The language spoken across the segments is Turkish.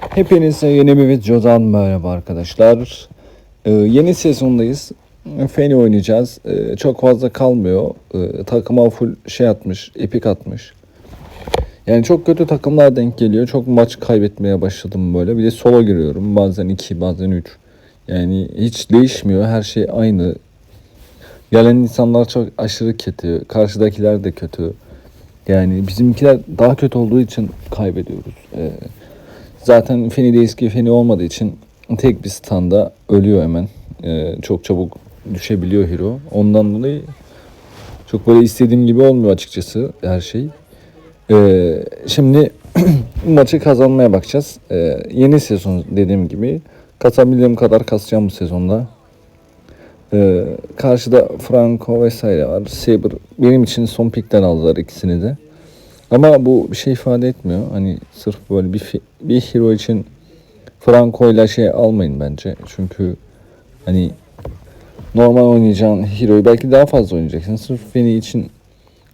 Hepinize yeni bir videodan merhaba arkadaşlar. Ee, yeni sezondayız. Feni oynayacağız. Ee, çok fazla kalmıyor. Ee, takıma full şey atmış, epik atmış. Yani çok kötü takımlar denk geliyor. Çok maç kaybetmeye başladım böyle. Bir de solo giriyorum. Bazen 2, bazen 3. Yani hiç değişmiyor. Her şey aynı. Gelen insanlar çok aşırı kötü. Karşıdakiler de kötü. Yani bizimkiler daha kötü olduğu için kaybediyoruz. Ee, zaten Feni de eski Feni olmadığı için tek bir standa ölüyor hemen. Ee, çok çabuk düşebiliyor hero. Ondan dolayı çok böyle istediğim gibi olmuyor açıkçası her şey. Ee, şimdi maçı kazanmaya bakacağız. Ee, yeni sezon dediğim gibi kasabildiğim kadar kasacağım bu sezonda. Ee, karşıda Franco vesaire var. Saber benim için son pikten aldılar ikisini de. Ama bu bir şey ifade etmiyor. Hani sırf böyle bir bir hero için Franco ile şey almayın bence. Çünkü hani normal oynayacağın hero'yu belki daha fazla oynayacaksın. Sırf beni için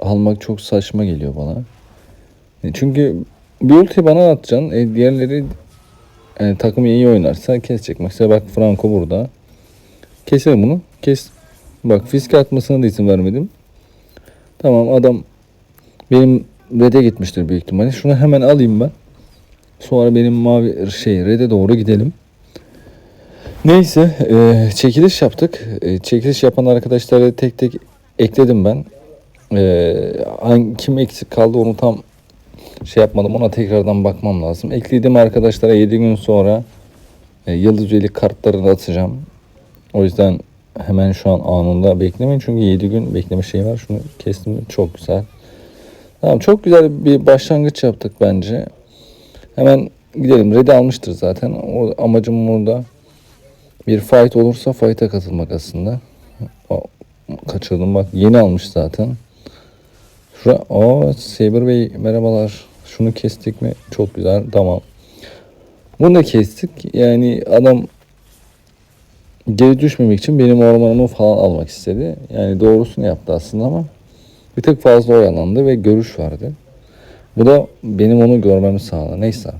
almak çok saçma geliyor bana. E, Çünkü bir ulti bana atacaksın. E, diğerleri e, takım iyi oynarsa kesecek. Mesela bak Franco burada. Keselim bunu. Kes. Bak fisk atmasına da izin vermedim. Tamam adam benim red'e gitmiştir büyük ihtimalle. Şunu hemen alayım ben. Sonra benim mavi şey red'e doğru gidelim. Neyse e, çekiliş yaptık. E, çekiliş yapan arkadaşları tek tek ekledim ben. E, hangi, kim eksik kaldı onu tam şey yapmadım. Ona tekrardan bakmam lazım. Eklediğim arkadaşlara 7 gün sonra e, yıldız üyelik kartlarını atacağım. O yüzden hemen şu an anında beklemeyin. Çünkü 7 gün bekleme şeyi var. Şunu kestim. Çok güzel. Tamam çok güzel bir başlangıç yaptık bence. Hemen gidelim. Red'i almıştır zaten. O, amacım burada bir fight olursa fight'a katılmak aslında. O, kaçırdım bak. Yeni almış zaten. Şura, o Saber Bey merhabalar. Şunu kestik mi? Çok güzel. Tamam. Bunu da kestik. Yani adam geri düşmemek için benim ormanımı falan almak istedi. Yani doğrusunu yaptı aslında ama bir tık fazla oyalandı ve görüş verdi. Bu da benim onu görmemi sağladı. Neyse.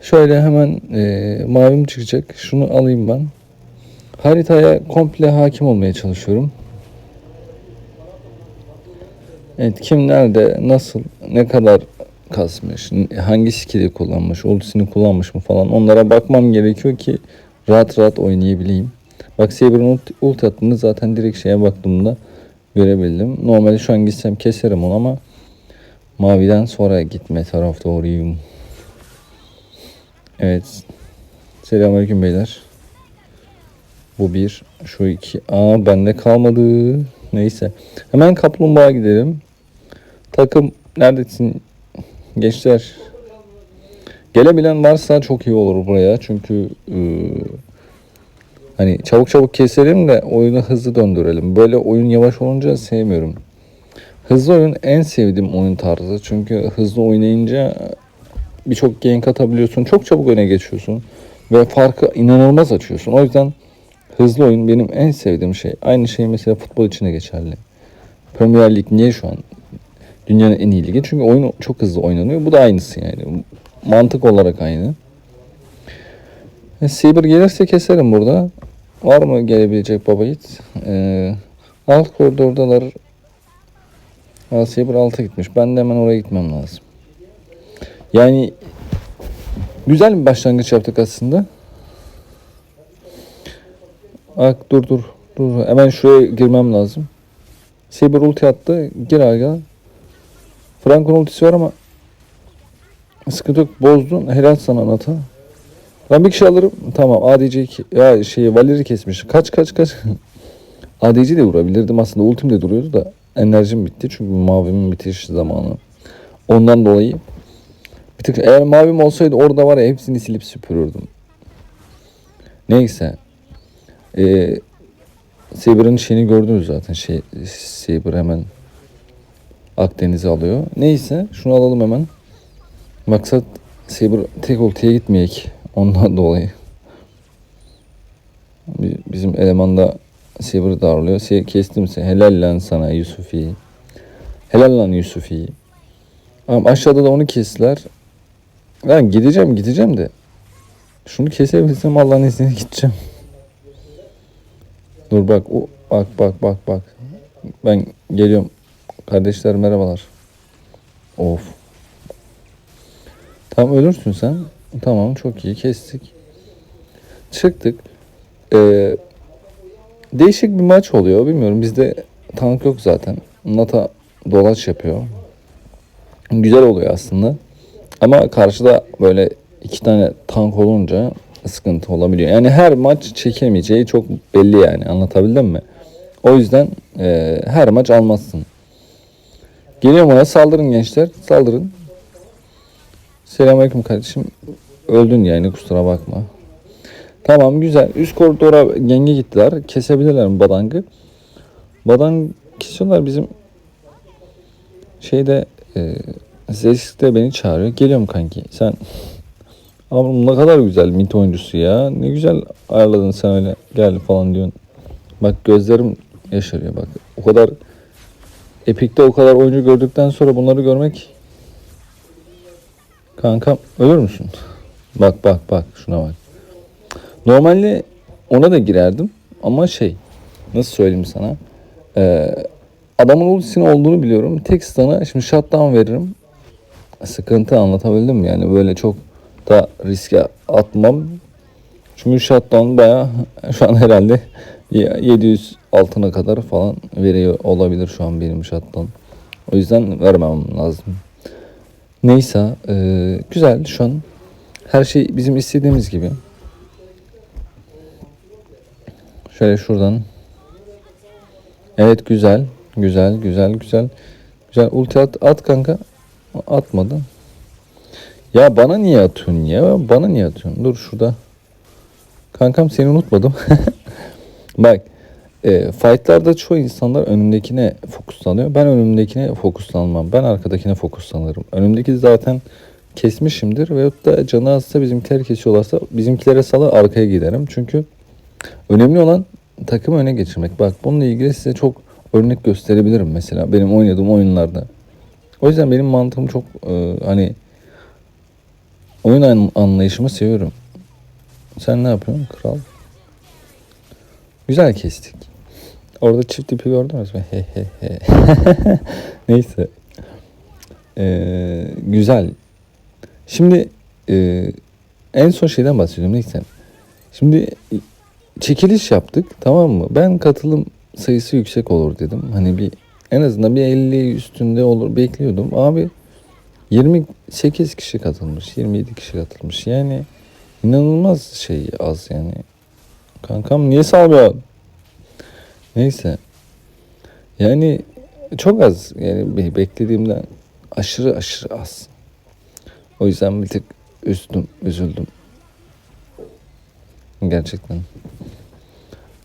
Şöyle hemen e, mavim çıkacak. Şunu alayım ben. Haritaya komple hakim olmaya çalışıyorum. Evet kim nerede, nasıl, ne kadar kasmış, hangi skill'i kullanmış, ultisini kullanmış mı falan onlara bakmam gerekiyor ki rahat rahat oynayabileyim. Bak Saber'ın ult, ult attığını zaten direkt şeye baktığımda görebildim. Normalde şu an gitsem keserim onu ama maviden sonra gitme taraf doğruyum. Evet. Selamünaleyküm beyler. Bu bir. Şu iki. Aa bende kalmadı. Neyse. Hemen kaplumbağa gidelim. Takım neredesin? Gençler. Gelebilen varsa çok iyi olur buraya. Çünkü ıı, hani çabuk çabuk keselim de oyunu hızlı döndürelim. Böyle oyun yavaş olunca sevmiyorum. Hızlı oyun en sevdiğim oyun tarzı. Çünkü hızlı oynayınca birçok gank atabiliyorsun. Çok çabuk öne geçiyorsun. Ve farkı inanılmaz açıyorsun. O yüzden hızlı oyun benim en sevdiğim şey. Aynı şey mesela futbol için de geçerli. Premier Lig niye şu an dünyanın en iyi ligi? Çünkü oyun çok hızlı oynanıyor. Bu da aynısı yani. Mantık olarak aynı. E, Saber gelirse keserim burada. Var mı gelebilecek baba yiğit? Ee, alt koridordalar. Aa, Saber alta gitmiş. Ben de hemen oraya gitmem lazım. Yani güzel bir başlangıç yaptık aslında. Bak dur dur. Dur. Hemen şuraya girmem lazım. Saber ulti attı. Gir aga. Franco'nun ultisi var ama sıkıntı yok. Bozdun. Helal sana Nata. Ben bir kişi alırım. Tamam. ADC ya şey Valeri kesmiş. Kaç kaç kaç. ADC de vurabilirdim aslında. Ultim de duruyordu da enerjim bitti. Çünkü mavimin bitiş zamanı. Ondan dolayı bir tık eğer mavim olsaydı orada var ya hepsini silip süpürürdüm. Neyse. Ee, Saber'ın şeyini gördünüz zaten. Şey, Saber hemen Akdeniz'i alıyor. Neyse şunu alalım hemen. Maksat Saber tek ultiye gitmeyek. Ondan dolayı. Bi- Bizim elemanda Saber'ı darlıyor. Se kestim seni. Helal lan sana Yusufi. Helal lan Yusufi. Tamam aşağıda da onu kestiler. Ben gideceğim gideceğim de. Şunu kesebilsem Allah'ın izniyle gideceğim. Dur bak o bak bak bak bak. Ben geliyorum. Kardeşler merhabalar. Of. Tam ölürsün sen. Tamam çok iyi kestik. Çıktık. Ee, değişik bir maç oluyor. Bilmiyorum bizde tank yok zaten. Nata dolaş yapıyor. Güzel oluyor aslında. Ama karşıda böyle iki tane tank olunca sıkıntı olabiliyor. Yani her maç çekemeyeceği çok belli yani anlatabildim mi? O yüzden e, her maç almazsın. Geliyorum ona saldırın gençler saldırın. Selamünaleyküm kardeşim. Öldün yani kusura bakma. Tamam güzel. Üst koridora genge gittiler. Kesebilirler mi Badang'ı? Badang kesiyorlar bizim şeyde e, Zesk'te beni çağırıyor. Geliyorum kanki. Sen Abi ne kadar güzel mit oyuncusu ya. Ne güzel ayarladın sen öyle. Gel falan diyorsun. Bak gözlerim yaşarıyor bak. O kadar Epic'te o kadar oyuncu gördükten sonra bunları görmek Kankam ölür müsün? Bak bak bak şuna bak. Normalde ona da girerdim ama şey nasıl söyleyeyim sana ee, adamın ultisinin olduğunu biliyorum. Tek stana şimdi shutdown veririm. Sıkıntı anlatabildim mi? Yani böyle çok da riske atmam. Çünkü shutdown baya şu an herhalde 700 altına kadar falan veriyor olabilir şu an benim shutdown. O yüzden vermem lazım. Neyse e, güzel şu an her şey bizim istediğimiz gibi. Şöyle şuradan. Evet güzel. Güzel güzel güzel. Güzel ulti at, at kanka. Atmadı. Ya bana niye atıyorsun ya? Bana niye atıyorsun? Dur şurada. Kankam seni unutmadım. Bak e, fightlarda çoğu insanlar önümdekine fokuslanıyor. Ben önümdekine fokuslanmam. Ben arkadakine fokuslanırım. Önümdeki zaten kesmişimdir. Veyahut da canı azsa bizimkiler kesiyorlarsa bizimkilere salı arkaya giderim. Çünkü önemli olan takımı öne geçirmek. Bak bununla ilgili size çok örnek gösterebilirim mesela benim oynadığım oyunlarda. O yüzden benim mantığım çok e, hani oyun an- anlayışımı seviyorum. Sen ne yapıyorsun kral? Güzel kestik. Orada çift ipi gördünüz mü? He he he. Neyse. Ee, güzel. Şimdi e, en son şeyden bahsediyorum. Neyse. Şimdi çekiliş yaptık tamam mı? Ben katılım sayısı yüksek olur dedim. Hani bir en azından bir 50 üstünde olur bekliyordum. Abi 28 kişi katılmış. 27 kişi katılmış. Yani inanılmaz şey az yani. Kankam niye salmıyorsun? Neyse. Yani çok az. Yani be- beklediğimden aşırı aşırı az. O yüzden bir tık üzdüm, üzüldüm. Gerçekten.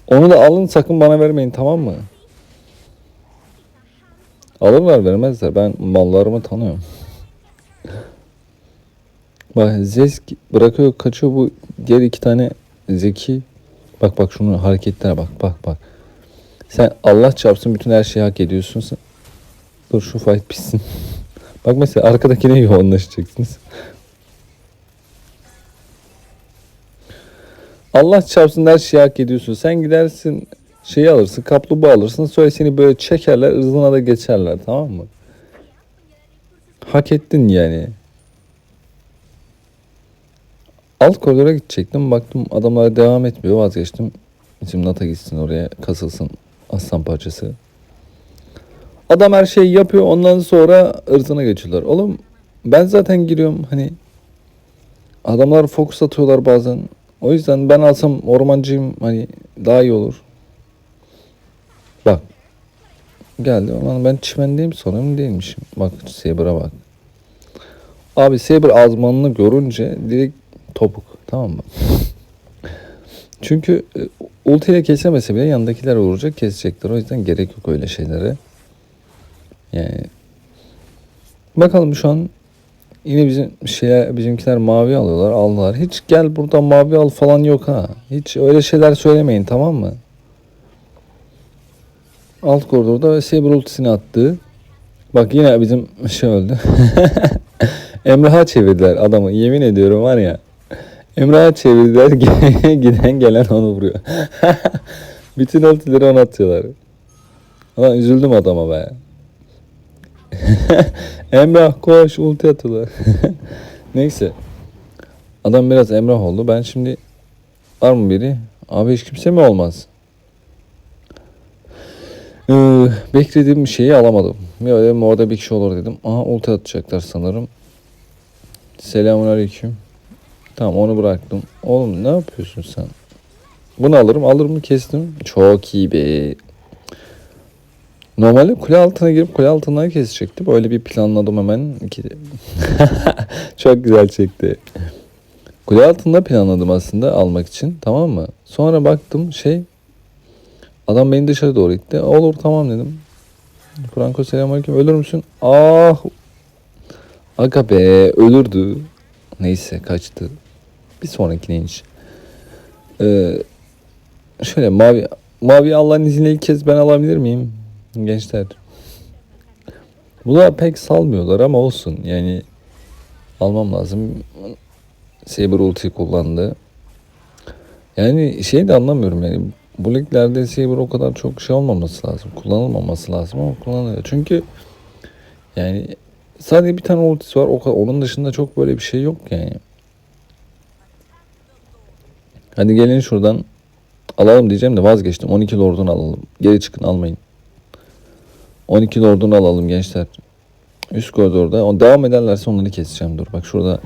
Onu da alın sakın bana vermeyin tamam mı? Alırlar vermezler. Ben mallarımı tanıyorum. Bak Zesk bırakıyor kaçıyor bu diğer iki tane zeki. Bak bak şunun hareketlere bak bak bak. Sen Allah çarpsın bütün her şeyi hak ediyorsun. Sen... Dur şu fight bitsin. bak mesela arkadakine yoğunlaşacaksınız. Allah çarpsın her şeyi hak ediyorsun. Sen gidersin şeyi alırsın, kaplumbağa alırsın. Sonra seni böyle çekerler, ırzına da geçerler tamam mı? Hak ettin yani. Alt koridora gidecektim. Baktım adamlar devam etmiyor. Vazgeçtim. Bizim Nata gitsin oraya kasılsın aslan parçası. Adam her şeyi yapıyor. Ondan sonra ırzına geçiyorlar. Oğlum ben zaten giriyorum hani adamlar fokus atıyorlar bazen. O yüzden ben alsam ormancıyım hani daha iyi olur. Bak. Geldi. Aman ben çimendeyim sorun değilmişim. Bak Saber'a bak. Abi Saber azmanını görünce direkt topuk. Tamam mı? Çünkü e, ulti ile kesemese bile yandakiler vuracak kesecekler. O yüzden gerek yok öyle şeylere. Yani bakalım şu an yine bizim şey bizimkiler mavi alıyorlar aldılar. Hiç gel burada mavi al falan yok ha. Hiç öyle şeyler söylemeyin tamam mı? Alt koridorda Saber ultisini attı. Bak yine bizim şey öldü. Emrah'a çevirdiler adamı. Yemin ediyorum var ya. Emrah'a çevirdiler. Giden gelen onu vuruyor. Bütün ultileri ona atıyorlar. Ulan üzüldüm adama be. Emrah koş ulti atıyorlar. Neyse. Adam biraz Emrah oldu. Ben şimdi var mı biri? Abi hiç kimse mi olmaz? Ee, beklediğim şeyi alamadım. Ya dedim orada bir kişi olur dedim. Aha ulti atacaklar sanırım. Selamun aleyküm. Tamam onu bıraktım. Oğlum ne yapıyorsun sen? Bunu alırım. Alır mı kestim. Çok iyi be. Normalde kule altına girip kule altından kesecektim. Böyle bir planladım hemen. Çok güzel çekti. Kule altında planladım aslında almak için. Tamam mı? Sonra baktım şey Adam beni dışarı doğru itti. Olur tamam dedim. Franco selamünaleyküm. Ölür müsün? Ah. Aga be ölürdü. Neyse kaçtı. Bir sonraki neymiş? Ee, şöyle mavi mavi Allah'ın izniyle ilk kez ben alabilir miyim? Gençler. Bu da pek salmıyorlar ama olsun. Yani almam lazım. Saber ulti kullandı. Yani şey de anlamıyorum yani bu liglerde Saber o kadar çok şey olmaması lazım. Kullanılmaması lazım ama kullanılıyor. Çünkü yani sadece bir tane ultisi var. O onun dışında çok böyle bir şey yok yani. Hadi gelin şuradan alalım diyeceğim de vazgeçtim. 12 lordunu alalım. Geri çıkın almayın. 12 lordunu alalım gençler. Üst koridorda. Devam ederlerse onları keseceğim. Dur bak şurada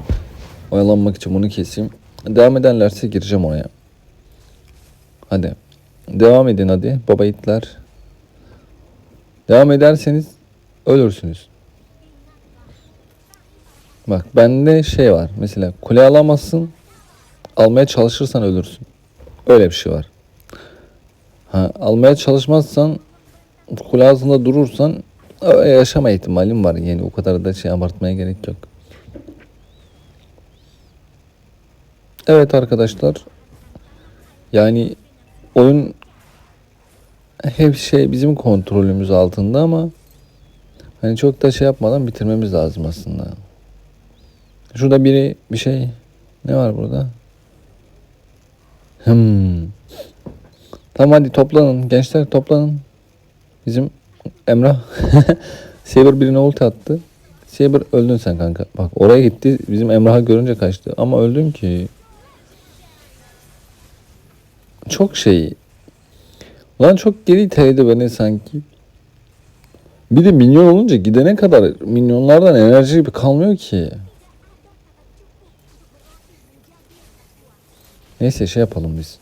oyalanmak için bunu keseyim. Devam ederlerse gireceğim oraya. Hadi. Devam edin hadi baba itler. Devam ederseniz ölürsünüz. Bak bende şey var. Mesela kule alamazsın. Almaya çalışırsan ölürsün. Öyle bir şey var. Ha, almaya çalışmazsan kule altında durursan yaşama ihtimalin var. Yani o kadar da şey abartmaya gerek yok. Evet arkadaşlar. Yani oyun hep şey bizim kontrolümüz altında ama hani çok da şey yapmadan bitirmemiz lazım aslında. Şurada biri bir şey ne var burada? Hmm. Tamam hadi toplanın gençler toplanın. Bizim Emrah Saber birine ulti attı. Saber öldün sen kanka. Bak oraya gitti. Bizim Emrah'ı görünce kaçtı. Ama öldün ki. Çok şey Lan çok geri iteledi beni sanki. Bir de minyon olunca gidene kadar minyonlardan enerji kalmıyor ki. Neyse şey yapalım biz.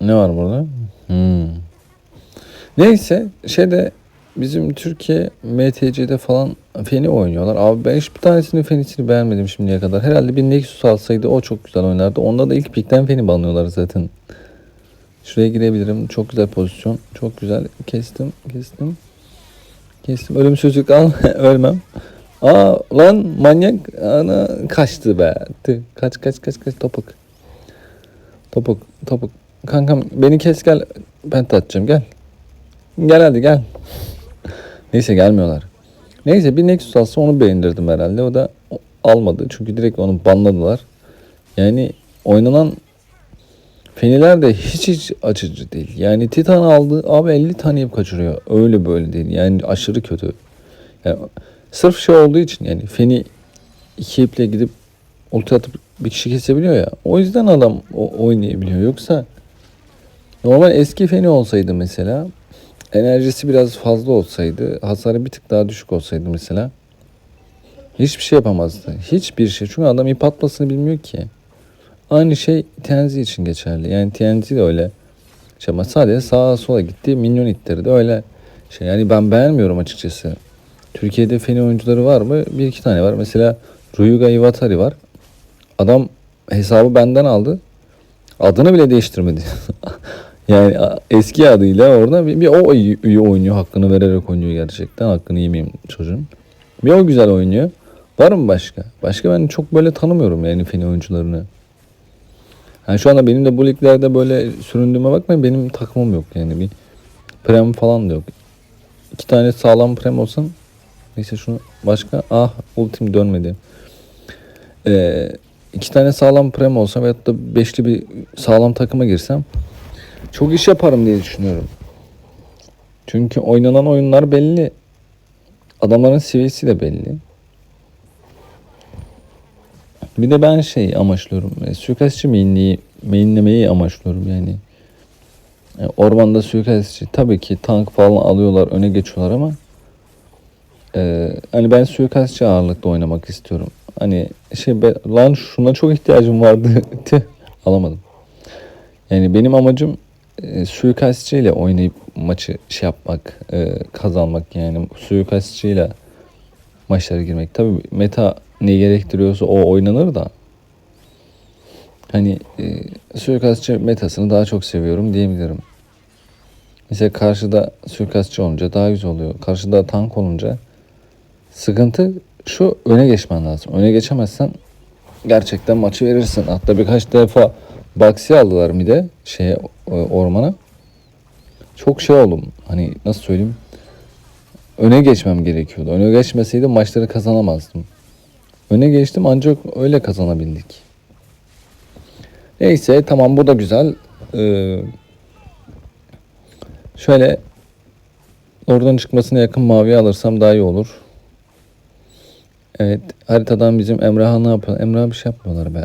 Ne var burada? Hmm. Neyse şeyde bizim Türkiye MTC'de falan Feni oynuyorlar. Abi ben hiçbir tanesinin Feni'sini beğenmedim şimdiye kadar. Herhalde bir Nexus alsaydı o çok güzel oynardı. Onda da ilk pikten Feni banlıyorlar zaten. Şuraya girebilirim. Çok güzel pozisyon. Çok güzel. Kestim. Kestim. Kestim. Ölümsüzlük al. Ölmem. Aa lan manyak ana kaçtı be. Tüh. Kaç kaç kaç kaç topuk. Topuk topuk. Kankam beni kes gel. Ben atacağım gel. Gel hadi gel. Neyse gelmiyorlar. Neyse bir Nexus alsa onu beğendirdim herhalde. O da almadı. Çünkü direkt onu banladılar. Yani oynanan Feniler de hiç hiç açıcı değil. Yani Titan aldı abi 50 tane yap kaçırıyor. Öyle böyle değil. Yani aşırı kötü. Yani sırf şey olduğu için yani Feni iki iple gidip ulti atıp bir kişi kesebiliyor ya. O yüzden adam o oynayabiliyor. Yoksa normal eski Feni olsaydı mesela enerjisi biraz fazla olsaydı, hasarı bir tık daha düşük olsaydı mesela hiçbir şey yapamazdı. Hiçbir şey. Çünkü adam ip atmasını bilmiyor ki. Aynı şey TNZ için geçerli. Yani TNZ de öyle. Şey sadece sağa sola gitti, minyon ittirdi. Öyle şey. Yani ben beğenmiyorum açıkçası. Türkiye'de feni oyuncuları var mı? Bir iki tane var. Mesela Ruyuga Iwatari var. Adam hesabı benden aldı. Adını bile değiştirmedi. Yani eski adıyla orada bir, bir o iyi oynuyor. Hakkını vererek oynuyor gerçekten. Hakkını yemeyeyim çocuğun. Bir o güzel oynuyor. Var mı başka? Başka ben çok böyle tanımıyorum yani Feni oyuncularını. Yani şu anda benim de bu liglerde böyle süründüğüme bakmayın benim takımım yok yani bir prem falan da yok. iki tane sağlam prem olsun. Neyse şunu başka. Ah ultim dönmedi. Ee, iki tane sağlam prem olsa veyahut da beşli bir sağlam takıma girsem çok iş yaparım diye düşünüyorum. Çünkü oynanan oyunlar belli. Adamların seviyesi de belli. Bir de ben şey amaçlıyorum. E, suikastçı mainleyi, mainlemeyi amaçlıyorum yani. E, ormanda suikastçı tabii ki tank falan alıyorlar öne geçiyorlar ama e, hani ben suikastçı ağırlıkta oynamak istiyorum. Hani şey be, lan şuna çok ihtiyacım vardı. Alamadım. Yani benim amacım e, suikastçı ile oynayıp maçı şey yapmak, e, kazanmak yani suikastçıyla maçlara girmek. Tabii meta ne gerektiriyorsa o oynanır da hani e, suikastçı metasını daha çok seviyorum diyebilirim. Mesela karşıda suikastçı olunca daha güzel oluyor. Karşıda tank olunca sıkıntı şu öne geçmen lazım. Öne geçemezsen gerçekten maçı verirsin. Hatta birkaç defa Baksi aldılar bir de şeye e, ormana. Çok şey oldum. Hani nasıl söyleyeyim? Öne geçmem gerekiyordu. Öne geçmeseydim maçları kazanamazdım. Öne geçtim ancak öyle kazanabildik. Neyse tamam bu da güzel. Ee, şöyle oradan çıkmasına yakın mavi alırsam daha iyi olur. Evet haritadan bizim Emrah'a ne yapıyor? Emrah'a bir şey yapmıyorlar be.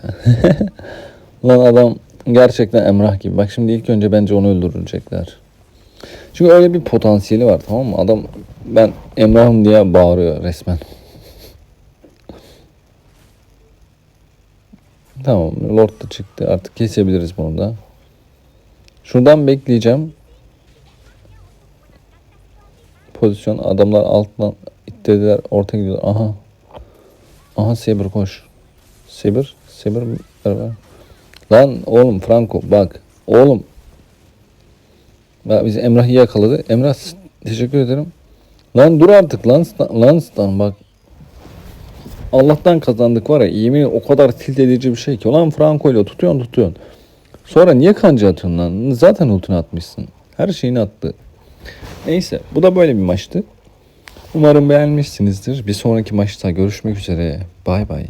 Lan adam gerçekten Emrah gibi. Bak şimdi ilk önce bence onu öldürecekler. Çünkü öyle bir potansiyeli var tamam mı? Adam ben Emrah'ım diye bağırıyor resmen. Tamam Lord da çıktı. Artık kesebiliriz bunu da. Şuradan bekleyeceğim. Pozisyon adamlar alttan itlediler. Orta gidiyorlar. Aha. Aha Saber koş. Saber. Saber. Lan oğlum Franco bak. Oğlum. Bak bizi Emrah'ı yakaladı. Emrah teşekkür ederim. Lan dur artık lan lan Stan bak. Allah'tan kazandık var ya yemin o kadar tilt edici bir şey ki. Ulan Franco ile tutuyorsun tutuyorsun. Sonra niye kanca atıyorsun lan? Zaten ultunu atmışsın. Her şeyini attı. Neyse bu da böyle bir maçtı. Umarım beğenmişsinizdir. Bir sonraki maçta görüşmek üzere. Bay bay.